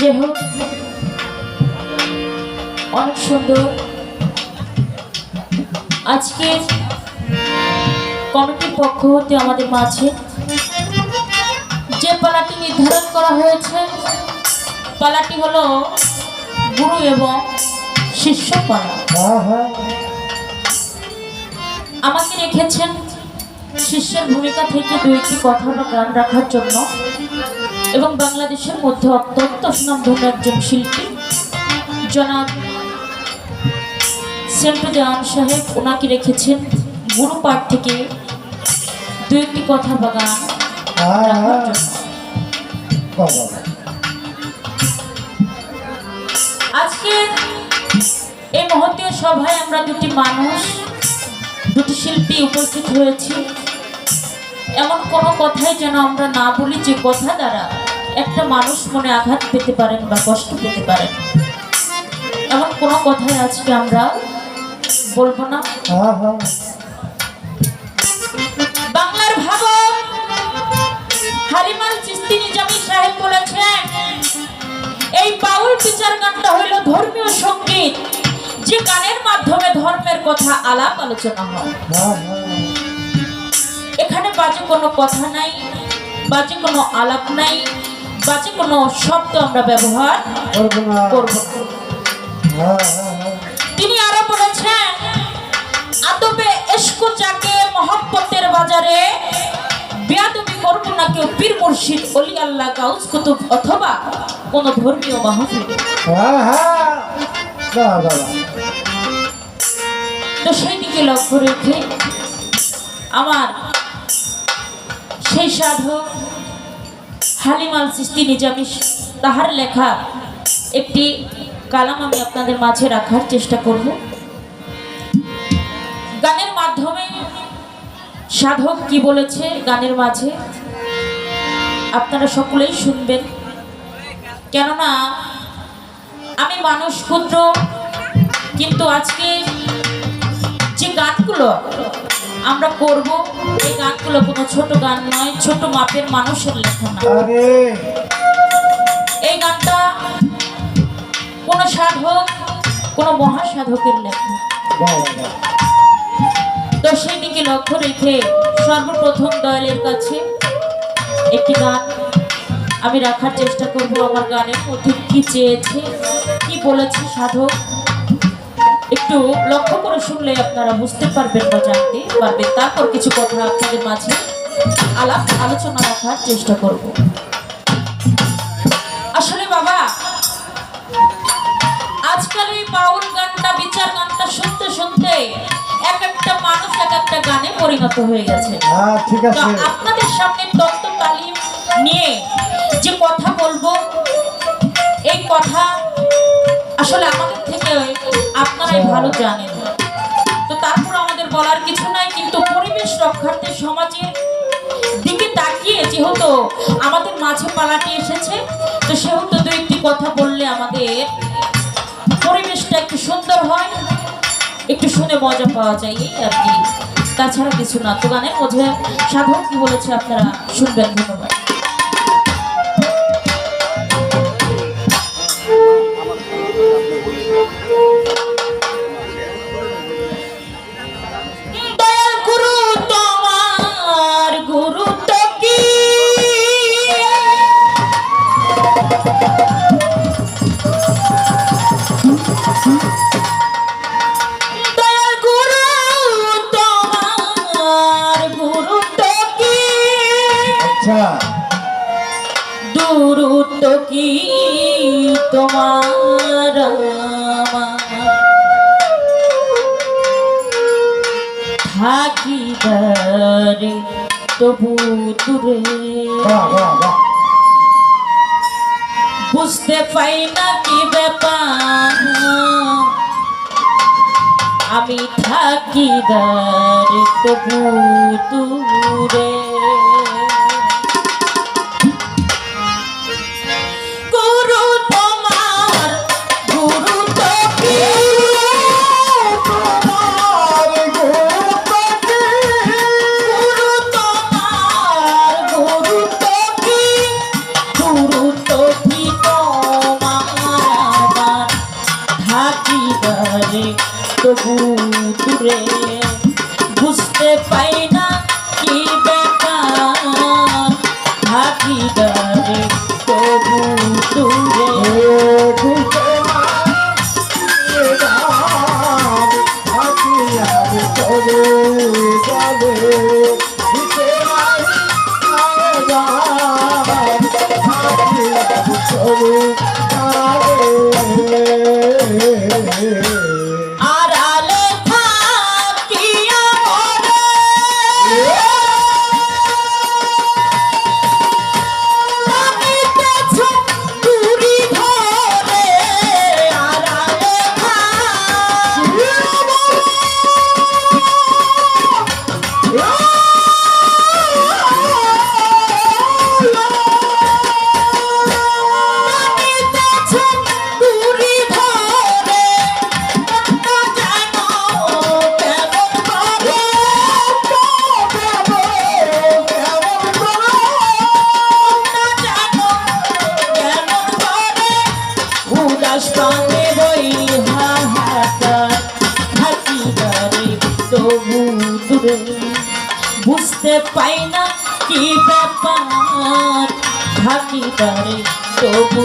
যে হোক, অনেক সুন্দর। আজকে কমিটির পক্ষ হতে আমাদের মাঝে যে পালাটি নির্ধারণ করা হয়েছে, পালাটি হলো গুরু এবং শিষ্য পালা। আমাকে রেখেছেন শিষ্যের ভূমিকা থেকে দু একটি কথা বা গান রাখার জন্য। এবং বাংলাদেশের মধ্যে অত্যন্ত সুনামধন্য একজন শিল্পী। জনাব সেন্টু সাহেব ওনাকে রেখেছেন গুরু পাঠ থেকে দু একটি কথা বা গান রাখার জন্য। বাবা আজকে এই মহতীয় সভায় আমরা দুটি মানুষ, দুটি শিল্পী উপস্থিত হয়েছি। এমন কোনো কথাই যেন আমরা না বলি যে কথা দ্বারা একটা মানুষ মনে আঘাত পেতে পারেন বা কষ্ট পেতে পারেন। এমন কোনো কথাই আজকে আমরা বলব না। হ্যাঁ হ্যাঁ। বাংলার ভাবক হালিমাল চিস্তি নিজামী সাহেব বলেছেন এই বাউল বিচার গানটা হইল ধর্মীয় সংগীত। যে গানের মাধ্যমে ধর্মের কথা আলাপ আলোচনা হয় হ্যাঁ। বাজে কোনো কথা নাই বাজে কোনো আলাপ নাই বাজে কোনো শব্দ আমরা ব্যবহার করব হ্যাঁ হ্যাঁ হ্যাঁ। তিনি আরও বলেছেন আদবে এসকো চাকে মহব্বতের বাজারে বেয়াদবি করব না কেউ পীর মুর্শিদ অলি আল্লাহ গাউস কুতুব অথবা কোন ধর্মীয় মাহফিল। তো সেই দিকে লক্ষ্য রেখে আমার সেই সাধক হালিমাল সৃষ্টি নিজামি তাহার লেখা একটি কালাম আমি আপনাদের মাঝে রাখার চেষ্টা করব। গানের মাধ্যমে সাধক কি বলেছে গানের মাঝে? আপনারা সকলেই শুনবেন। কেননা আমি মানুষ ক্ষুদ্র, কিন্তু আজকে যে গানগুলো আমরা করব এই গানগুলো কোনো ছোট গান নয় ছোট মাপের মানুষের লেখা না। এই গানটা কোনো সাধক কোনো মহাসাধকের লেখা তো সেই দিকে লক্ষ্য রেখে সর্বপ্রথম দয়ালের কাছে একটি গান আমি রাখার চেষ্টা করব আমার গানের মধ্যে। কি চেয়েছে? কি বলেছে সাধক? একটু লক্ষ্য করে শুনলে আপনারা বুঝতে পারবেন বা জানতে পারবেন। তারপর কিছু কথা আপনাদের মাঝে আলাপ আলোচনা রাখার চেষ্টা করব। আসলে বাবা আজকাল এই বাউল গানটা বিচার গানটা শুনতে শুনতে এক একটা মানুষ এক একটা গানে পরিণত হয়ে গেছে। হ্যাঁ আপনাদের সামনে তত্ত্ব তালিম নিয়ে যে কথা বলব এই কথা আসলে আমাদের থেকে আপনারাই ভালো জানেন তো তারপর আমাদের বলার কিছু নাই, কিন্তু পরিবেশ রক্ষার্থে সমাজের দিকে তাকিয়ে যেহেতু আমাদের মাঝে পালাটি এসেছে, তো সেহেতু দু একটি কথা বললে আমাদের পরিবেশটা একটু সুন্দর হয়, একটু শুনে মজা পাওয়া যায়, এই আর কি। তাছাড়া কিছু না। তো গানের মধ্যে সাধক কি বলেছে আপনারা শুনবেন ধন্যবাদ। থাকিবারে তবু দূরে। বুঝতে পাই না কি ব্যাপার। আমি থাকি দারে তবু দূরে। থাকি ধরে তবু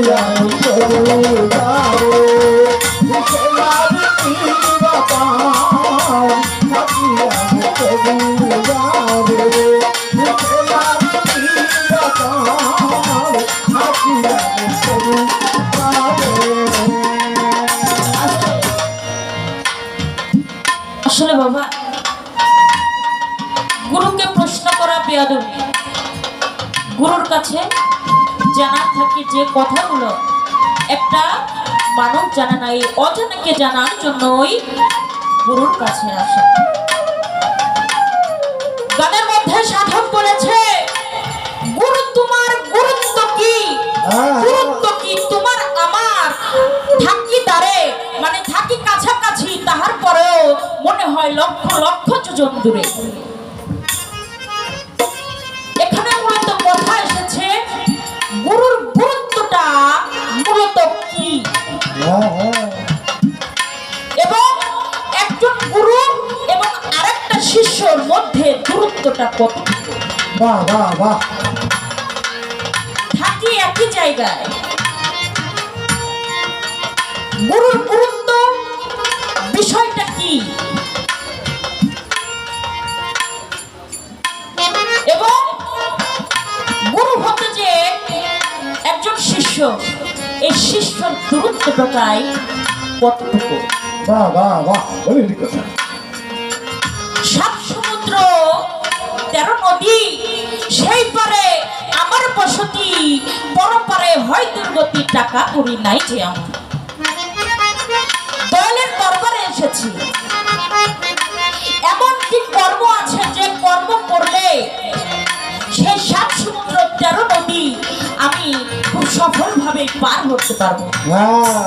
থাকি জানা না এই অজানাকে জানার জন্যই গুরুর কাছে আসে। গানের মধ্যে সাধক বলেছে গুরু তোমার গুরুত্ব কি? গুরুত্ব কি? তোমার আমার থাকি দাঁড়ে মানে থাকি কাছাকাছি তাহার পরেও মনে হয় লক্ষ লক্ষ যোজন দূরে। গুরু এবং আরেকটা শিষ্যর মধ্যে দূরত্বটা কত? বাহ বাহ বাহ। থাকি একই জায়গায়। গুরুর গুরুত্ব বিষয়টা কি? এবং গুরু হতে যে একজন শিষ্য এই শিষ্যর দূরত্বটাই কতটুকু? বাহ বাহ বাহ বলি কথা সাত সমুদ্র, তেরো নদী, সেই পারে আমার বসতি পরপারে হয় দুর্গতি টাকা করি নাই যে দয়ালের দরবারে এসেছি। এমন কি কর্ম আছে যে কর্ম করলে সেই সাত সমুদ্র, তেরো নদী আমি খুব সফলভাবে পার করতে পারব? হ্যাঁ।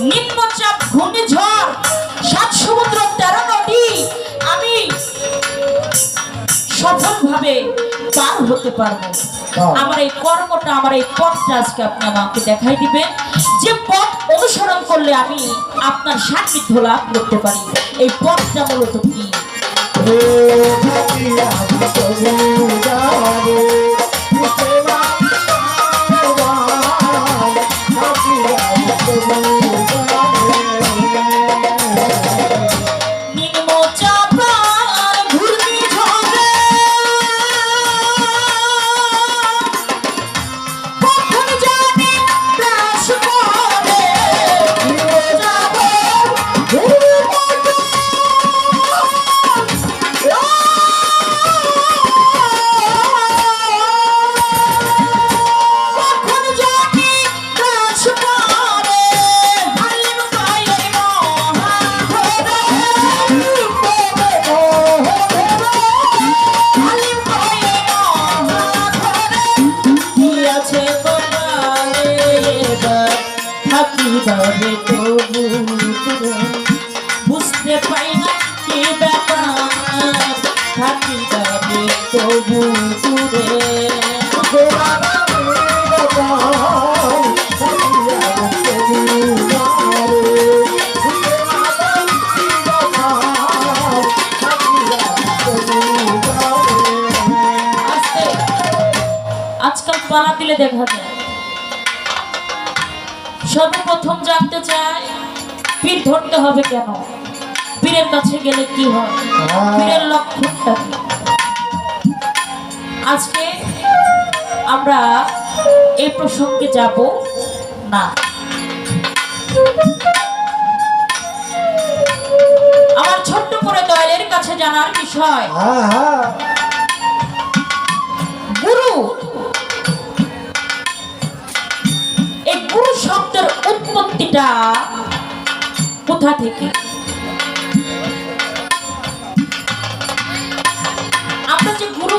নিম্নচাপ ঘূর্ণিঝড় সাত সমুদ্র তেরো নদী আমি সফলভাবে পার হতে পারব। আমার এই কর্মটা আমার এই পথটা আজকে আপনি আমাকে দেখাই দিবেন। যে পথ অনুসরণ করলে আমি আপনার সান্নিধ্য লাভ করতে পারি। এই পথটা মূলত কি? রে কি ব্যাপার থাকিবারে তবু তোরে আজকাল পালা দিলে দেখা যায়। সর্বপ্রথম জানতে চাই পীর ধরতে হবে কেন? পীরের কাছে গেলে কি হয়? পীরের লক্ষণটা কি? আজকে আমরা এই প্রসঙ্গে যাব না। আমার ছোট্ট করে দয়ালের কাছে জানার বিষয়। গুরু। এই গুরু শব্দের উৎপত্তিটা কোথা থেকে?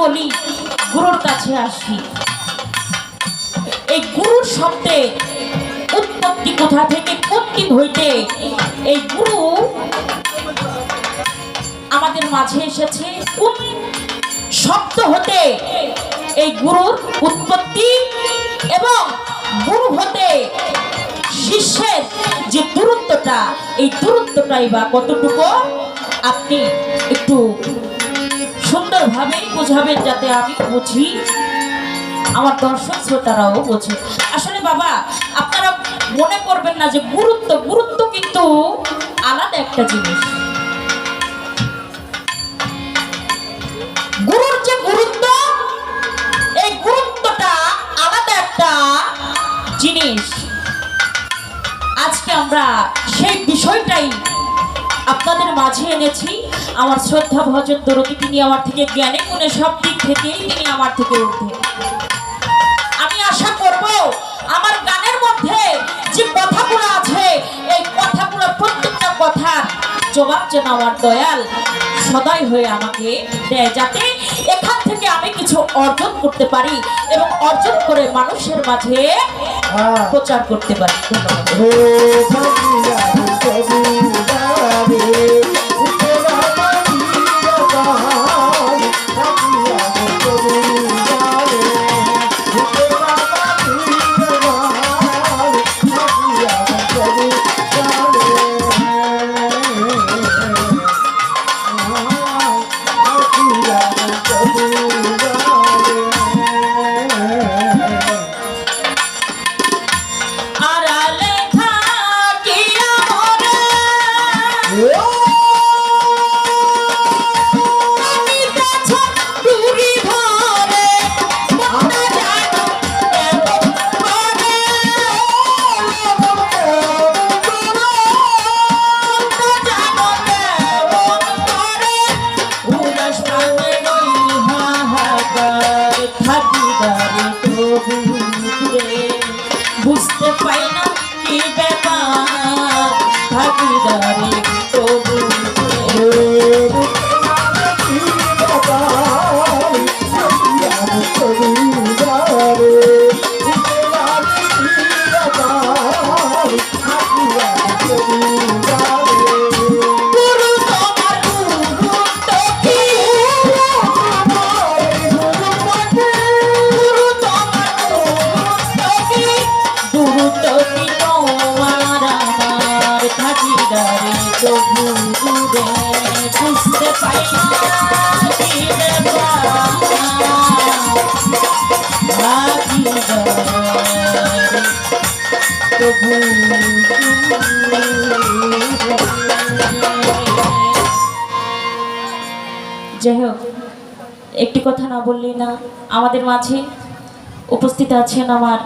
বলি, গুরুর কাছে আসি। এই গুরুর শব্দে উৎপত্তি কোথা থেকে কোনটি হইতে, এই গুরু আমাদের মাঝে এসেছে। কোন শব্দ হতে এই গুরুর উৎপত্তি এবং গুরু হতে শিষ্যের যে দূরত্বটা এই দূরত্বটাই বা কতটুকু? আপনি একটু সুন্দরভাবে বোঝাবেন যাতে আমি বুঝি, আমার দর্শক শ্রোতারাও বোঝে। আসলে বাবা, আপনারা মনে করবেন না যে গুরুত্ব গুরুত্ব কিন্তু আলাদা একটা জিনিস। গুরুর যে গুরুত্ব, এই গুরুত্বটা আলাদা একটা জিনিস। আজকে আমরা সেই বিষয়টাই আপনাদের মাঝে এনেছি। আমার শ্রদ্ধা ভজন দরদি তিনি আমার থেকে জ্ঞানে গুণে সব দিক থেকেই তিনি আমার থেকে ঊর্ধ্বে। আমি আশা করব আমার গানের মধ্যে যে কথাগুলো আছে এই কথাগুলো প্রত্যেকটা কথা জবাব যেন আমার দয়াল সদাই হয়ে আমাকে দেয় যাতে এখান থেকে আমি কিছু অর্জন করতে পারি এবং অর্জন করে মানুষের মাঝে প্রচার করতে পারি। ধন্যবাদ যাই হোক একটি কথা না বললেই না আমাদের মাঝে উপস্থিত আছেন আমার